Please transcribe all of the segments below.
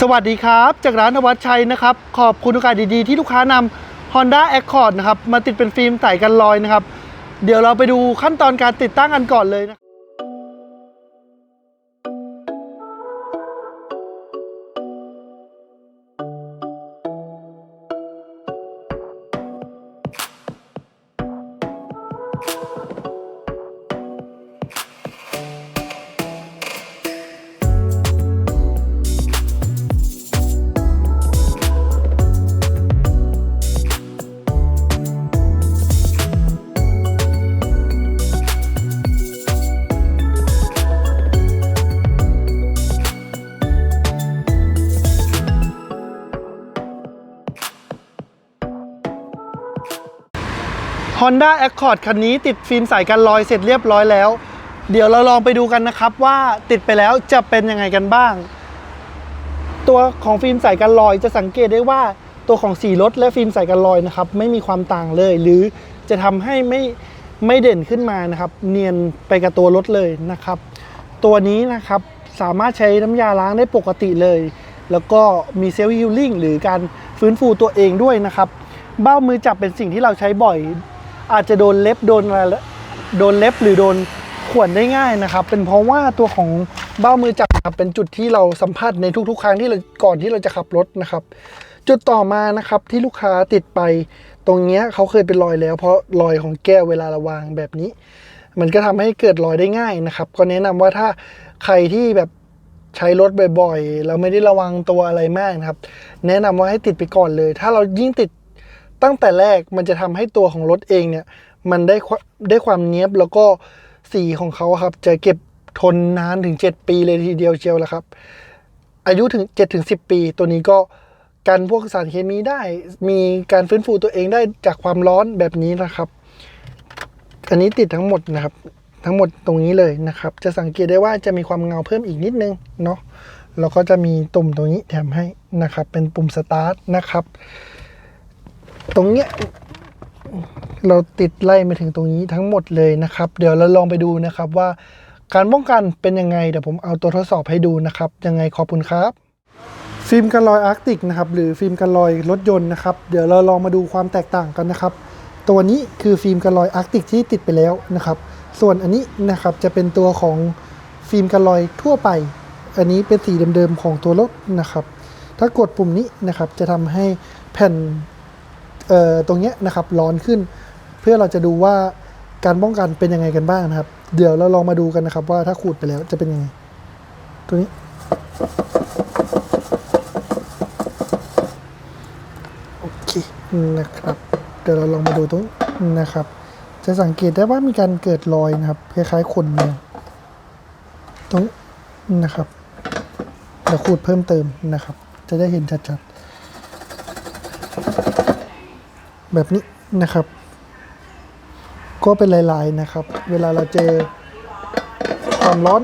สวัสดีครับ จากร้านธวัชชัยนะครับ ขอบคุณโอกาสดีๆ ที่ลูกค้านำ Honda Accord นะครับ มาติดเป็นฟิล์มใสกันรอยนะครับ เดี๋ยวเราไปดูขั้นตอนการติดตั้งกันก่อนเลยนะ Honda Accord คันนี้ติดฟิล์มใสกันรอยเสร็จเรียบร้อยแล้ว เดี๋ยวเราลองไปดูกันนะครับว่าติดไปแล้วจะเป็นยังไงกันบ้าง ตัวของฟิล์มใสกันรอยจะสังเกตได้ว่าตัวของสีรถและฟิล์มใสกันรอยนะครับไม่มีความต่างเลย หรือจะทำให้ไม่ไม่เด่นขึ้นมานะครับ เนียนไปกับตัวรถเลยนะครับ ตัวนี้นะครับสามารถใช้น้ำยาล้างได้ปกติเลย แล้วก็มีเซลล์ฮิลลิ่งหรือการฟื้นฟูตัวเองด้วยนะครับ เบ้ามือจับเป็นสิ่งที่เราใช้บ่อย อาจจะโดนเล็บโดนอะไรโดนเล็บหรือโดนข่วนได้ง่ายนะครับ เป็นเพราะว่าตัวของเบ้ามือจับครับเป็นจุดที่เราสัมผัสในทุกๆ ครั้งที่เราก่อนที่เราจะขับรถนะครับ จุดต่อมานะครับที่ลูกค้าติดไปตรงเนี้ยเขาเคยเป็นรอยแล้ว เพราะรอยของแก้วเวลาเราวางแบบนี้ มันก็ทำให้เกิดรอยได้ง่ายนะครับ ก็แนะนำว่าถ้าใครที่แบบใช้รถบ่อยๆ เราไม่ได้ระวังตัวอะไรมากนะครับ แนะนำว่าให้ติดไปก่อนเลย ถ้าเรายิ่งติด ตั้งแต่แรกมันจะทำให้ตัวของรถเองเนี่ย มันได้ได้ความเนี้ยบแล้วก็สีของเขาครับ จะเก็บทนนานถึง 7 ปีเลยทีเดียวเชียวละครับ อายุถึง7ถึง10 ปี ตัวนี้ก็กันพวกสารเคมีได้ มีการฟื้นฟูตัวเองได้จากความร้อนแบบนี้นะครับ อันนี้ติดทั้งหมดนะครับ ทั้งหมดตรงนี้เลยนะครับ จะสังเกตได้ว่าจะมีความเงาเพิ่มอีกนิดนึงเนาะแล้วก็จะมีตุ่มตรงนี้แถมให้นะครับ เป็นปุ่มสตาร์ทนะครับ ตรงเนี้ยเราติดไล่มาถึงตรงนี้ทั้งหมดเลยนะครับ เดี๋ยวเราลองไปดูนะครับว่าการป้องกันเป็นยังไงเดี๋ยวผมเอาตัวทดสอบให้ดูนะครับ ยังไงขอบคุณครับ ฟิล์มกันรอยอาร์กติกนะครับหรือฟิล์มกันรอยรถยนต์นะครับ เดี๋ยวเราลองมาดูความแตกต่างกันนะครับ ตัวนี้คือฟิล์มกันรอยอาร์กติกที่ติดไปแล้วนะครับ ส่วนอันนี้นะครับจะเป็นตัวของฟิล์มกันรอยทั่วไป อันนี้เป็นสีเดิมๆของตัวรถนะครับ ถ้ากดปุ่มนี้นะครับจะทำให้แผ่น ตรงเนี้ยนะครับร้อนขึ้น เพื่อเราจะดูว่าการป้องกันเป็นยังไงกันบ้างนะครับ เดี๋ยวเราลองมาดูกันนะครับ ว่าถ้าขูดไปแล้วจะเป็นยังไง ตัวนี้ โอเคนะครับ เดี๋ยวเราลองมาดูตรงนนะครับ จะสังเกตได้ว่ามีการเกิดรอยนะครับ คล้ายๆขนแมวตรงนี้นะครับเดี๋ยวขูดเพิ่มเติมนะครับ จะได้เห็นชัดๆ แบบนี้นะครับ ก็เป็นลายๆนะครับ เวลาเราเจอความร้อน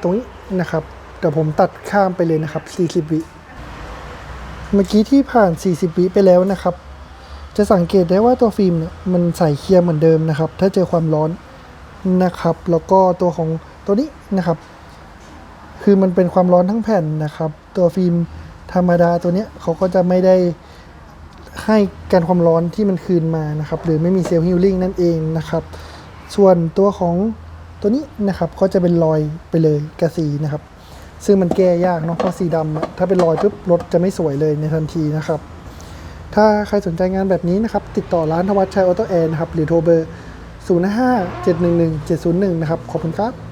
ตรงนี้นะครับเดี๋ยวผมตัดข้ามไปเลยนะครับ 40 วิเมื่อกี้ที่ผ่าน 40 วิไปแล้วนะครับ จะสังเกตได้ว่าตัวฟิล์มเนี่ยมันใสเคลียร์เหมือนเดิมนะครับ ถ้าเจอความร้อนนะครับ แล้วก็ตัวของตัวนี้นะครับ คือมันเป็นความร้อนทั้งแผ่นนะครับ ตัวฟิล์มธรรมดาตัวเนี้ยเขาก็จะไม่ได้ ให้การความร้อนที่มันคืนมานะครับ หรือไม่มีเซลล์ฮิลลิ่งนั่นเองนะครับ ส่วนตัวของตัวนี้นะครับก็จะเป็นรอยไปเลยกระสีนะครับ ซึ่งมันแก้ยากเนาะเพราะสีดำถ้าเป็นรอยปุ๊บรถจะไม่สวยเลยในทันทีนะครับ ถ้าใครสนใจงานแบบนี้นะครับ ติดต่อร้านธวัชชัยออโต้แอร์นะครับหรือโทรเบอร์ 0 5 7 1 1 7 0 1 นะครับ ขอบคุณครับ